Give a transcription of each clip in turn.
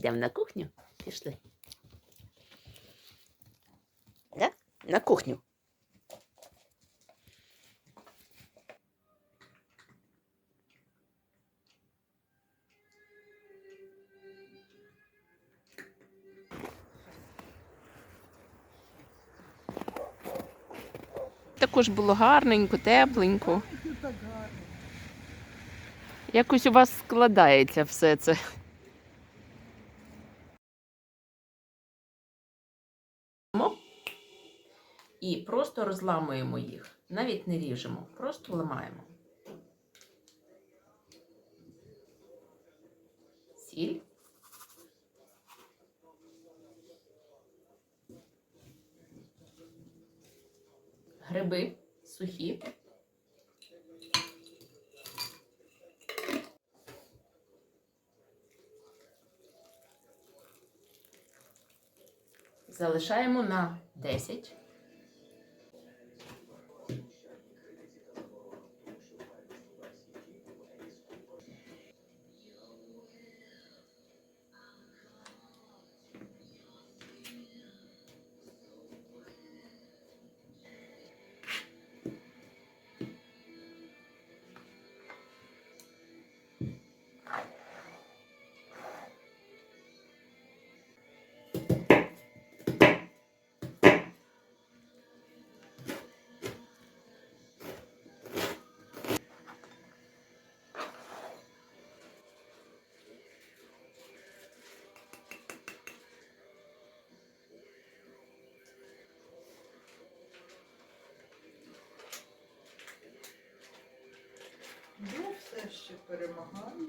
Йдемо на кухню? Пішли. Да? На кухню. Також було гарненько, тепленько. Якось у вас складається все це. І просто розламуємо їх. Навіть не ріжемо, просто ламаємо. Сіль. Гриби сухі. Залишаємо на 10. Ще перемагаю.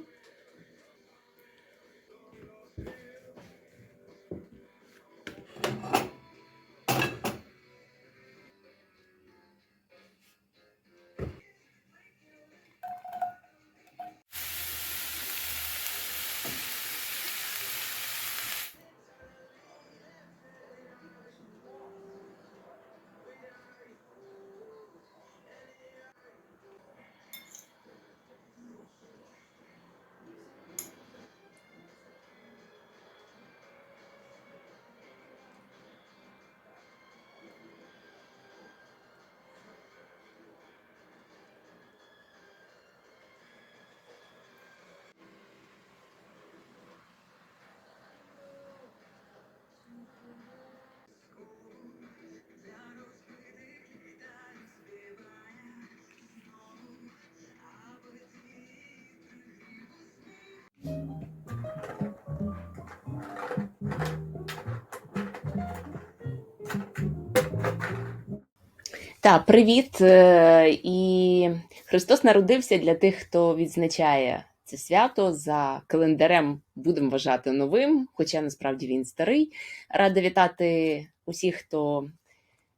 Так, привіт. Е, І Христос народився для тих, хто відзначає це свято за календарем. Будемо вважати новим, хоча насправді він старий. Рада вітати усіх, хто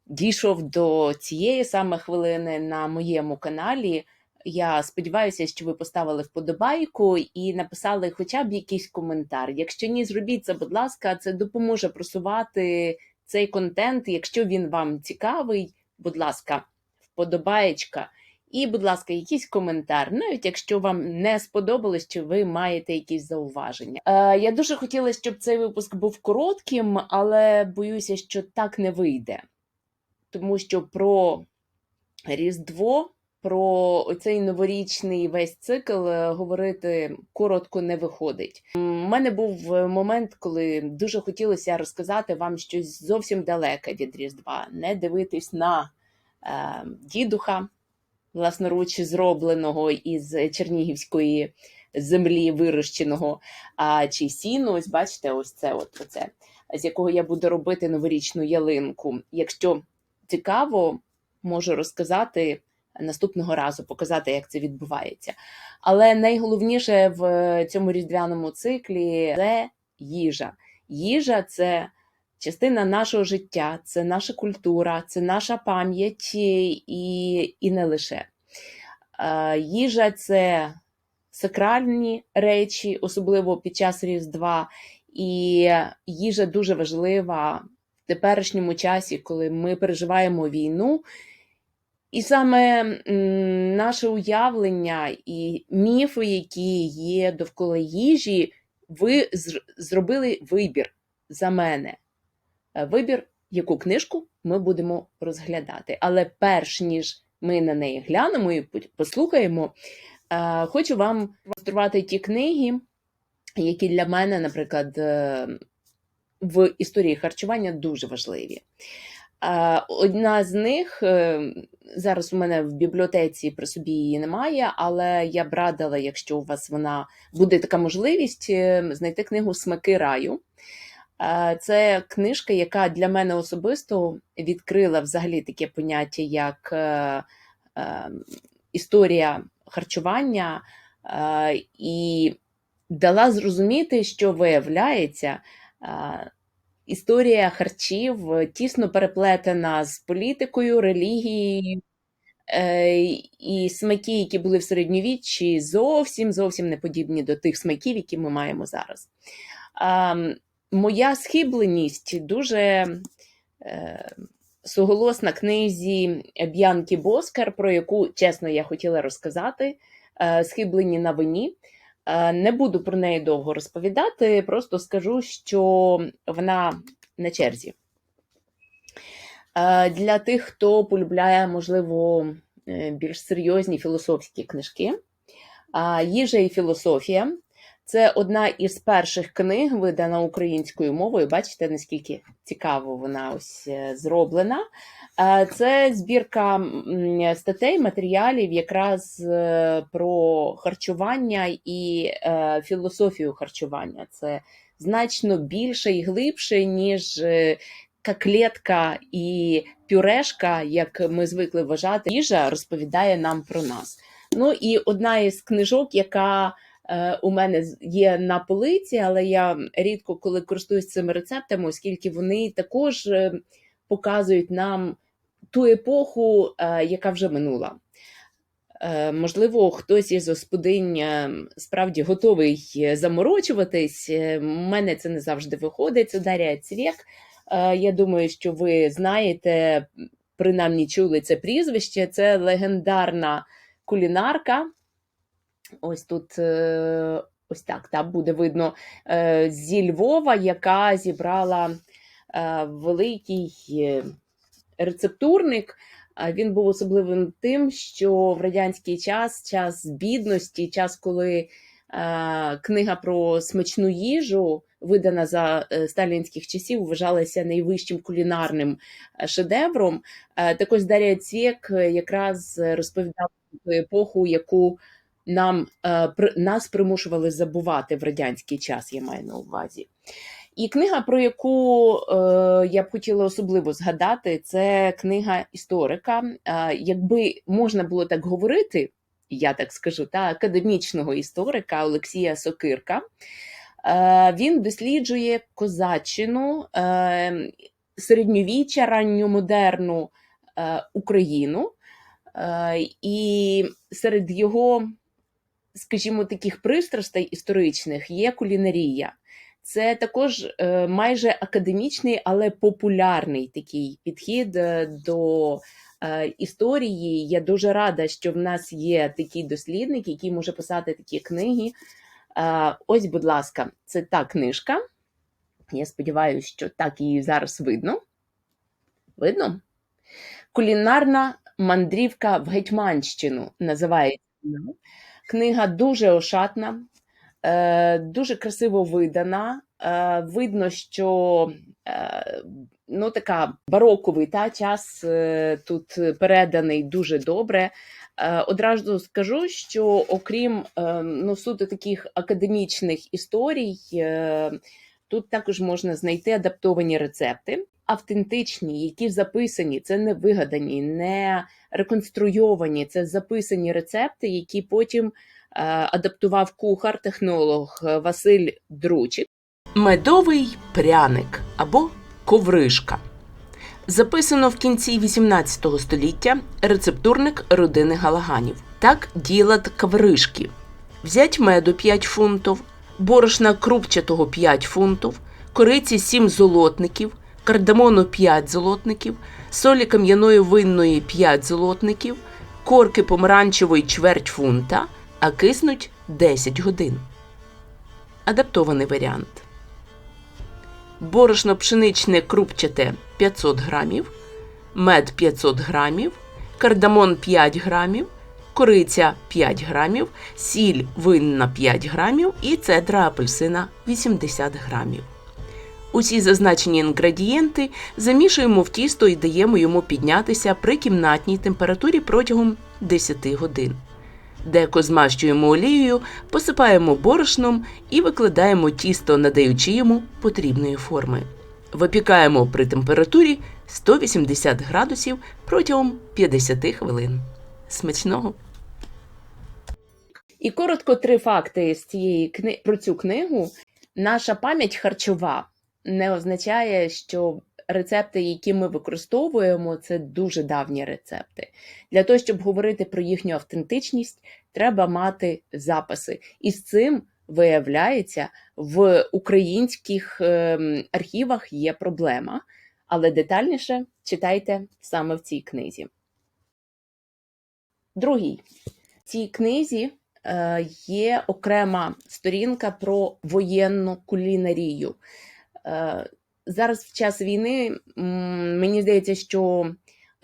дійшов до цієї саме хвилини на моєму каналі. Я сподіваюся, що ви поставили вподобайку і написали хоча б якийсь коментар. Якщо ні, зробіть це, будь ласка, це допоможе просувати цей контент, якщо він вам цікавий будь ласка, вподобаєчка. І, будь ласка, якийсь коментар, навіть якщо вам не сподобалось, чи ви маєте якісь зауваження. Е, я дуже хотіла, щоб цей випуск був коротким, але боюся, що так не вийде. Тому що про Різдво, про цей новорічний весь цикл е, говорити коротко не виходить. У мене був е, момент, коли дуже хотілося розказати вам щось зовсім далеке від Різдва, не дивитись на е, дідуха, власноруч зробленого із чернігівської землі вирощеного, а чи сіну, ось бачите, ось це от оце, з якого я буду робити новорічну ялинку. Якщо цікаво, можу розказати наступного разу, показати, як це відбувається. Але найголовніше в цьому різдвяному циклі це їжа. Їжа це частина нашого життя, це наша культура, це наша пам'ять і, і не лише. Е, Їжа це сакральні речі, особливо під час Різдва. І їжа дуже важлива в теперішньому часі, коли ми переживаємо війну. І саме наше уявлення і міфи, які є довкола їжі, ви зр- зробили вибір за мене. Е, Вибір, яку книжку ми будемо розглядати. Але перш ніж ми на неї глянемо і послухаємо, е, хочу вам демонструвати ті книги, які для мене, наприклад, е, в історії харчування дуже важливі. Е, Одна з них е, зараз у мене в бібліотеці при собі її немає, але я б радила, якщо у вас вона буде така можливість, е, знайти книгу Смаки раю. Це книжка, яка для мене особисто відкрила взагалі таке поняття, як історія харчування, і дала зрозуміти, що виявляється. Е, Історія харчів тісно переплетена з політикою, релігією, е, і смаки, які були в середньовіччі, зовсім зовсім не подібні до тих смаків, які ми маємо зараз. А, моя схибленість дуже е, суголосна книзі Б'янки Боскар, про яку, чесно, я хотіла розказати. е, Схиблені на вині. Е, Не буду про неї довго розповідати, просто скажу, що вона на черзі. Е, Для тих, хто полюбляє, можливо, е, більш серйозні філософські книжки. Їжа і філософія це одна із перших книг, видана українською мовою. Бачите, наскільки цікаво вона ось е, зроблена. Е, Це збірка статей, матеріалів якраз е, про харчування і філософію харчування. Це значно більше і глибше, ніж коклетка і пюрешка, як ми звикли вважати. Їжа розповідає нам про нас. Ну і одна із книжок, яка у мене є на полиці, але я рідко коли користуюсь цими рецептами, оскільки вони також е, показують нам ту епоху, е, яка вже минула. Е, Можливо, хтось із господинь е, справді готовий е, заморочуватись. Е, У мене це не завжди виходить. Це Дар'я Цвєк. Е, Я думаю, що ви знаєте, принаймні чули це прізвище. Це легендарна кулінарка. Ось тут е, ось так та, буде видно е, зі Львова, яка зібрала е, великий рецептурник. Він був особливим тим, що в радянський час, час бідності, час, коли книга про смачну їжу, видана за сталінських часів, вважалася найвищим кулінарним шедевром. Так ось Дар'я Цвєк е, якраз розповідала про епоху, яку нам е, нас примушували забувати в радянський час, я маю на увазі. І книга, про яку е, я б хотіла особливо згадати, це книга історика. Е, якби можна було так говорити, я так скажу, та академічного історика Олексія Сокирка. Він досліджує козаччину, е, середньовіччя, ранньомодерну е, Україну. І серед його, скажімо, таких пристрастей історичних є кулінарія. Це також е, майже академічний, але популярний такий підхід е, до е, історії. Я дуже рада, що в нас є такий дослідник, який може писати такі книги. Ось, будь ласка, це та книжка. Я сподіваюся, що так її зараз видно. Видно? Кулінарна мандрівка в Гетьманщину називається. Книга дуже ошатна, е, дуже красиво видана. Е, видно, що е, ну, така бароковий та, час тут переданий дуже добре. Одразу скажу, що окрім е, ну, суто таких академічних історій, тут також можна знайти адаптовані рецепти, автентичні, які записані, це не вигадані, не реконструйовані, це записані рецепти, які потім е, адаптував кухар-технолог Василь Дручик. Медовий пряник або ковришка. Записано в кінці 18 століття рецептурник родини Галаганів. Так ділать кавришки. Взять меду 5 фунтів, борошна крупчатого 5 фунтів, кориці 7 золотників, кардамону 5 золотників, солі кам'яної винної 5 золотників, корки помаранчевої чверть фунта, а киснуть 10 годин. адаптований варіант. Борошно пшеничне крупчате 500 грамів, мед 500 грамів, кардамон 5 грамів, кориця 5 грамів, сіль винна 5 грамів і цедра апельсина 80 грамів. Усі зазначені інгредієнти замішуємо в тісто і даємо йому піднятися при кімнатній температурі протягом 10 годин. Деко змащуємо олією, посипаємо борошном і викладаємо тісто, надаючи йому потрібної форми. Випікаємо при температурі 180 градусів протягом 50 хвилин. Смачного! І коротко три факти з цієї кни... про цю книгу. Наша пам'ять харчова не означає, що рецепти, які ми використовуємо, це дуже давні рецепти. Для того, щоб говорити про їхню автентичність, треба мати записи. І з цим виявляється, в українських ем, архівах є проблема, але детальніше читайте саме в цій книзі. Другий. В цій книзі е, є окрема сторінка про воєнну кулінарію. Е, зараз в час війни мені здається, що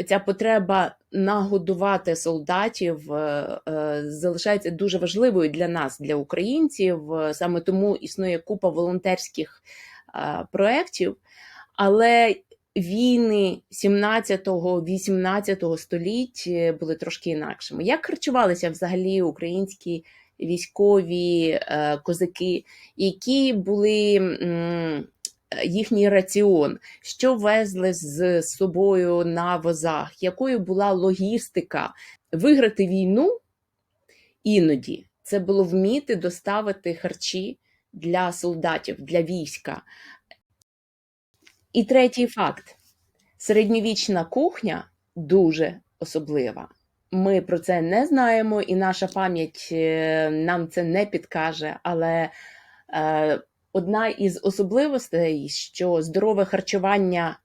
ця потреба нагодувати солдатів е, залишається дуже важливою для нас, для українців. Саме тому існує купа волонтерських проєктів. Але війни 17-18 століть були трошки інакшими. Як харчувалися взагалі українські військові е, козаки, які були їхній раціон, що везли з собою на возах, якою була логістика виграти війну іноді це було вміти доставити харчі для солдатів, для війська. І третій факт: середньовічна кухня дуже особлива. Ми про це не знаємо, і наша пам'ять е, нам це не підкаже. Але е, одна із особливостей, що здорове харчування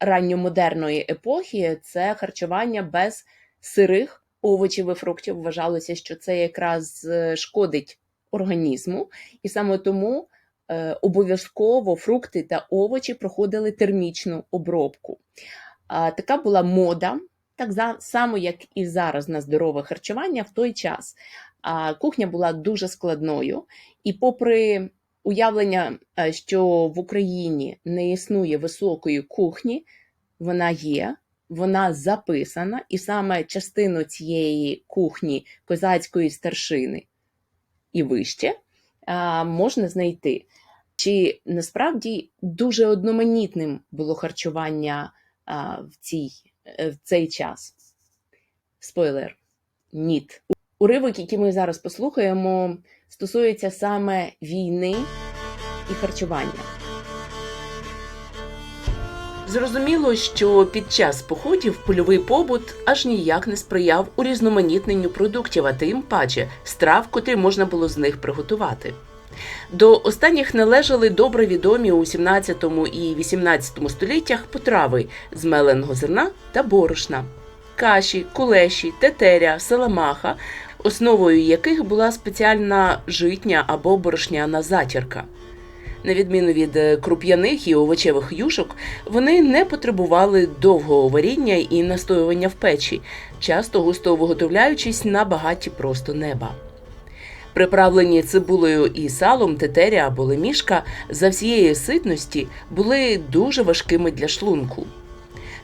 ранньомодерної епохи це харчування без сирих овочів і фруктів. Вважалося, що це якраз е, шкодить організму, і саме тому обов'язково фрукти та овочі проходили термічну обробку. Така була мода, так само, як і зараз на здорове харчування в той час. Кухня була дуже складною, і попри уявлення, е, що в Україні не існує високої кухні, вона є, вона записана, і саме частину цієї кухні козацької старшини і вище можна знайти. Чи насправді дуже одноманітним було харчування а, в, цій, е, в цей час? Спойлер, ніт. Уривок, який ми зараз послухаємо, стосується саме війни і харчування. Зрозуміло, що під час походів польовий побут аж ніяк не сприяв урізноманітненню продуктів, а тим паче страв, котрі можна було з них приготувати. До останніх належали добре відомі у 17 і 18 століттях потрави з меленого зерна та борошна, каші, кулеші, тетеря, саламаха, основою яких була спеціальна житня або борошняна затірка. На відміну від е, круп'яних і овочевих юшок, вони не потребували довгого варіння і настоювання в печі, часто густо виготовляючись на багаті просто неба. Приправлені цибулею і салом тетеря або лемішка за всієї ситності були дуже важкими для шлунку.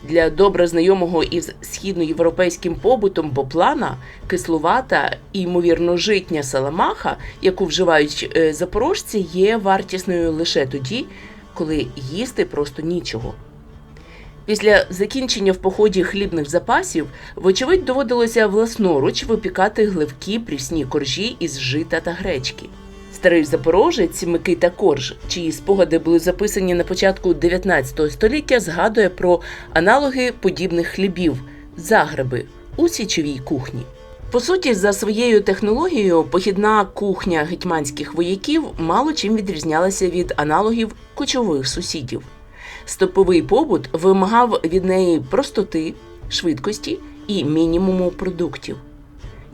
Для добре знайомого із східноєвропейським побутом боплана кислувата і ймовірно житня саламаха, яку вживають е, запорожці, є вартісною лише тоді, коли їсти просто нічого. Після закінчення в поході хлібних запасів, вочевидь, доводилося власноруч випікати гливкі прісні коржі із жита та гречки. Старий запорожець Микита Корж, чиї спогади були записані на початку 19 століття, згадує про аналоги подібних хлібів загреби у січовій кухні. По суті, за своєю технологією, похідна кухня гетьманських вояків мало чим відрізнялася від аналогів кочових сусідів. Стоповий побут вимагав від неї простоти, швидкості і мінімуму продуктів.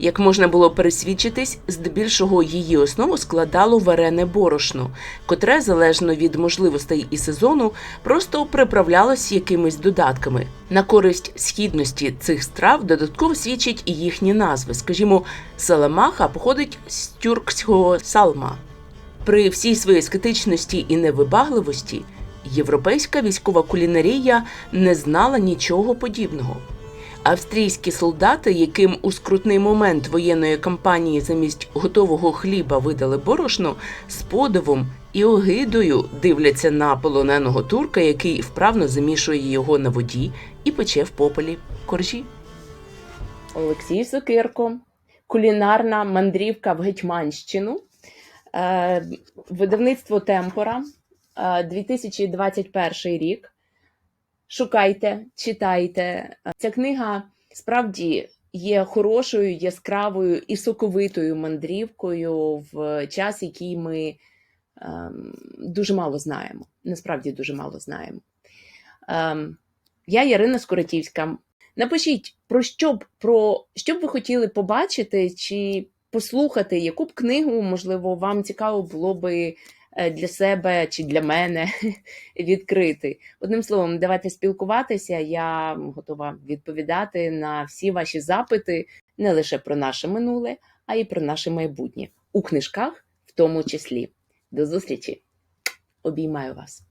Як можна було пересвідчитись, здебільшого її основу складало варене борошно, котре, залежно від можливостей і сезону, просто приправлялось якимись додатками. На користь східності цих страв додатково свідчать і їхні назви. Скажімо, саламаха походить з тюркського салма. При всій своїй скетичності і невибагливості європейська військова кулінарія не знала нічого подібного. Австрійські солдати, яким у скрутний момент воєнної кампанії замість готового хліба видали борошно, з подивом і огидою дивляться на полоненого турка, який вправно замішує його на воді і пече в попелі коржі. Олексій Сокирко, кулінарна мандрівка в Гетьманщину, е, видавництво Темпора, е, 2021 рік. Шукайте, читайте. Ця книга справді є хорошою, яскравою і соковитою мандрівкою в час, який ми ем, дуже мало знаємо. Насправді дуже мало знаємо. Ем, я Ярина Скоротівська. Напишіть, про що б про що б ви хотіли побачити чи послухати, яку б книгу, можливо, вам цікаво було би для себе чи для мене відкрити. Одним словом, давайте спілкуватися. Я готова відповідати на всі ваші запити не лише про наше минуле, а й про наше майбутнє у книжках, в тому числі. До зустрічі! Обіймаю вас!